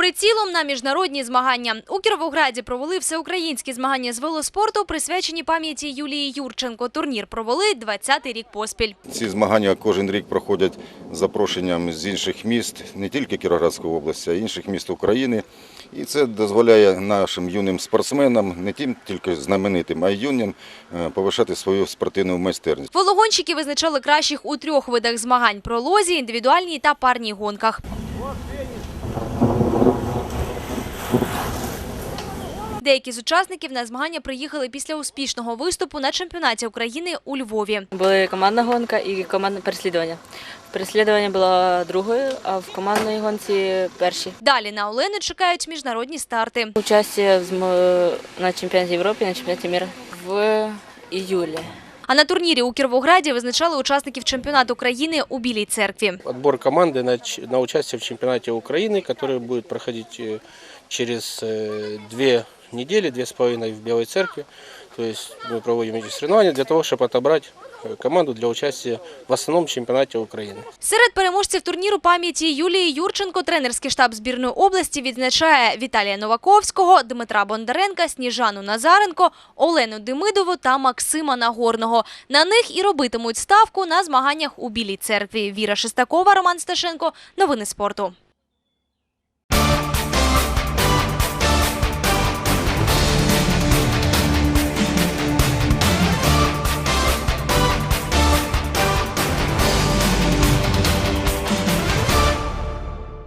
Прицілом на міжнародні змагання у Кіровограді провели всеукраїнські змагання з велоспорту, присвячені пам'яті Юлії Юрченко. Турнір провели 20-й рік поспіль. Ці змагання кожен рік проходять з запрошенням з інших міст, не тільки Кіровоградської області, а й інших міст України. І це дозволяє нашим юним спортсменам, не тим тільки знаменитим, а й юним, е, повишати свою спортивну майстерність. Велогонщики визначали кращих у трьох видах змагань – пролозі, індивідуальній та парній гонках. Деякі з учасників на змагання приїхали після успішного виступу на чемпіонаті України у Львові. Були командна гонка і командне переслідування. Переслідування було другою, а в командній гонці перші. Далі на Олену чекають міжнародні старти. Участь в зм- на чемпіонаті Європи, на чемпіонаті міра в июле. А на турнірі у Кіровограді визначали учасників чемпіонату країни у Білій церкві. отбор команды на, ч- на участие в чемпионате Украины, который будет проходить э, через э, две недели, две с половиной в Белой Церкви. То есть мы проводим эти соревнования для того, чтобы отобрать э, команду для участия в основном чемпионате Украины. Серед переможців турніру пам'яті Юлії Юрченко тренерський штаб збірної області відзначає Віталія Новаковського, Дмитра Бондаренка, Сніжану Назаренко, Олену Демидову та Максима Нагорного. На них і робитимуть ставку на змаганнях у Білій церкві. Віра Шестакова, Роман Сташенко. Новини спорту.